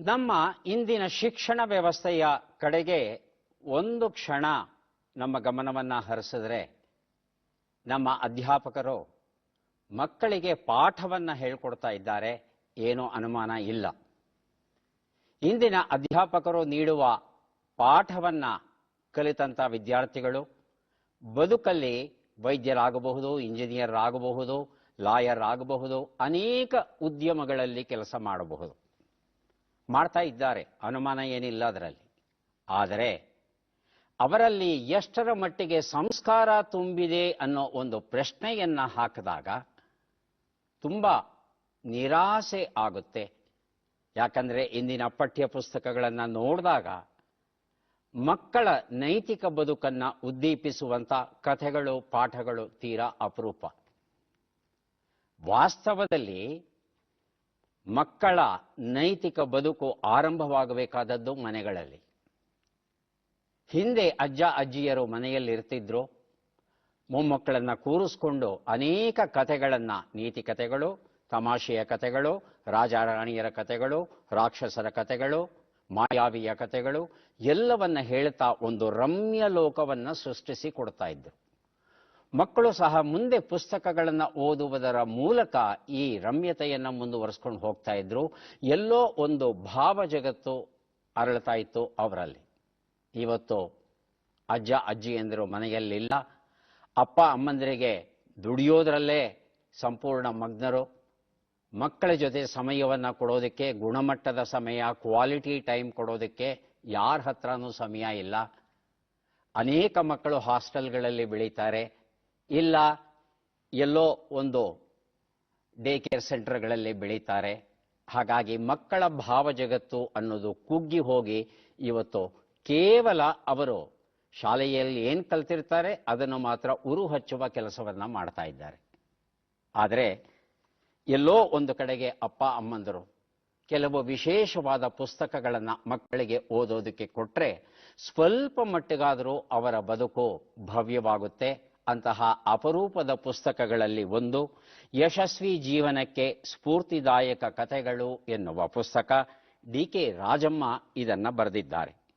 ನಮ್ಮ ಇಂದಿನ ಶಿಕ್ಷಣ ವ್ಯವಸ್ಥೆಯ ಕಡೆಗೆ ಒಂದು ಕ್ಷಣ ನಮ್ಮ ಗಮನವನ್ನು ಹರಿಸಿದ್ರೆ ನಮ್ಮ ಅಧ್ಯಾಪಕರು ಮಕ್ಕಳಿಗೆ ಪಾಠವನ್ನು ಹೇಳ್ಕೊಡ್ತಾ ಇದ್ದಾರೆ ಏನೂ ಅನುಮಾನ ಇಲ್ಲ. ಇಂದಿನ ಅಧ್ಯಾಪಕರು ನೀಡುವ ಪಾಠವನ್ನು ಕಲಿತಂಥ ವಿದ್ಯಾರ್ಥಿಗಳು ಬದುಕಲ್ಲಿ ವೈದ್ಯರಾಗಬಹುದು, ಇಂಜಿನಿಯರ್ ಆಗಬಹುದು, ಲಾಯರ್ ಆಗಬಹುದು, ಅನೇಕ ಉದ್ಯಮಗಳಲ್ಲಿ ಕೆಲಸ ಮಾಡಬಹುದು. ಮಾಡ್ತಾ ಇದ್ದಾರೆ. ಅನುಮಾನ ಏನಿಲ್ಲ ಅದರಲ್ಲಿ. ಆದರೆ ಅವರಲ್ಲಿ ಎಷ್ಟರ ಮಟ್ಟಿಗೆ ಸಂಸ್ಕಾರ ತುಂಬಿದೆ ಅನ್ನೋ ಒಂದು ಪ್ರಶ್ನೆಯನ್ನು ಹಾಕಿದಾಗ ತುಂಬ ನಿರಾಸೆ ಆಗುತ್ತೆ. ಯಾಕಂದರೆ ಇಂದಿನ ಪಠ್ಯ ಪುಸ್ತಕಗಳನ್ನು ನೋಡಿದಾಗ ಮಕ್ಕಳ ನೈತಿಕ ಬದುಕನ್ನು ಉದ್ದೀಪಿಸುವಂಥ ಕಥೆಗಳು, ಪಾಠಗಳು ತೀರಾ ಅಪರೂಪ. ವಾಸ್ತವದಲ್ಲಿ ಮಕ್ಕಳ ನೈತಿಕ ಬದುಕು ಆರಂಭವಾಗಬೇಕಾದದ್ದು ಮನೆಗಳಲ್ಲಿ. ಹಿಂದೆ ಅಜ್ಜ ಅಜ್ಜಿಯರು ಮನೆಯಲ್ಲಿ ಇರ್ತಿದ್ರು. ಮೊಮ್ಮಕ್ಕಳನ್ನ ಕೂರಿಸ್ಕೊಂಡು ಅನೇಕ ಕಥೆಗಳನ್ನ, ನೀತಿ ಕಥೆಗಳು, ತಮಾಷೆಯ ಕಥೆಗಳು, ರಾಜಾರಾಣಿಯರ ಕಥೆಗಳು, ರಾಕ್ಷಸರ ಕಥೆಗಳು, ಮಾಯಾವಿಯ ಕಥೆಗಳು, ಎಲ್ಲವನ್ನ ಹೇಳ್ತಾ ಒಂದು ರಮ್ಯ ಲೋಕವನ್ನ ಸೃಷ್ಟಿಸಿ ಕೊಡ್ತಾ ಇದ್ರು. ಮಕ್ಕಳು ಸಹ ಮುಂದೆ ಪುಸ್ತಕಗಳನ್ನು ಓದುವುದರ ಮೂಲಕ ಈ ರಮ್ಯತೆಯನ್ನು ಮುಂದುವರಿಸ್ಕೊಂಡು ಹೋಗ್ತಾ ಇದ್ರು. ಎಲ್ಲೋ ಒಂದು ಭಾವ ಜಗತ್ತು ಅರಳ್ತಾ ಇತ್ತು ಅವರಲ್ಲಿ. ಇವತ್ತು ಅಜ್ಜ, ಅಜ್ಜಿ ಎಂದರು ಮನೆಯಲ್ಲಿಲ್ಲ. ಅಪ್ಪ, ಅಮ್ಮಂದರಿಗೆ ದುಡಿಯೋದ್ರಲ್ಲೇ ಸಂಪೂರ್ಣ ಮಗ್ನರು. ಮಕ್ಕಳ ಜೊತೆ ಸಮಯವನ್ನು ಕೊಡೋದಕ್ಕೆ, ಗುಣಮಟ್ಟದ ಸಮಯ, ಕ್ವಾಲಿಟಿ ಟೈಮ್ ಕೊಡೋದಕ್ಕೆ ಯಾರ ಹತ್ರನೂ ಸಮಯ ಇಲ್ಲ. ಅನೇಕ ಮಕ್ಕಳು ಹಾಸ್ಟೆಲ್ಗಳಲ್ಲಿ ಬೆಳೀತಾರೆ. ಇಲ್ಲ, ಎಲ್ಲೋ ಒಂದು ಡೇ ಕೇರ್ ಸೆಂಟರ್ಗಳಲ್ಲಿ ಬೆಳೀತಾರೆ. ಹಾಗಾಗಿ ಮಕ್ಕಳ ಭಾವ ಜಗತ್ತು ಅನ್ನೋದು ಕುಗ್ಗಿ ಹೋಗಿ ಇವತ್ತು ಕೇವಲ ಅವರು ಶಾಲೆಯಲ್ಲಿ ಏನು ಕಲ್ತಿರ್ತಾರೆ, ಅದನ್ನು ಮಾತ್ರ ಉರು ಹಚ್ಚುವ ಕೆಲಸವನ್ನು ಮಾಡ್ತಾ ಇದ್ದಾರೆ. ಆದರೆ ಎಲ್ಲೋ ಒಂದು ಕಡೆಗೆ ಅಪ್ಪ, ಅಮ್ಮಂದರು ಕೆಲವು ವಿಶೇಷವಾದ ಪುಸ್ತಕಗಳನ್ನು ಮಕ್ಕಳಿಗೆ ಓದೋದಕ್ಕೆ ಕೊಟ್ಟರೆ ಸ್ವಲ್ಪ ಮಟ್ಟಿಗಾದರೂ ಅವರ ಬದುಕು ಭವ್ಯವಾಗುತ್ತೆ. ಅಂತಹ ಅಪರೂಪದ ಪುಸ್ತಕಗಳಲ್ಲಿ ಒಂದು, ಯಶಸ್ವಿ ಜೀವನಕ್ಕೆ ಸ್ಫೂರ್ತಿದಾಯಕ ಕಥೆಗಳು ಎನ್ನುವ ಪುಸ್ತಕ ಡಿ ಕೆ ರಾಜಮ್ಮ ಇದನ್ನು ಬರೆದಿದ್ದಾರೆ.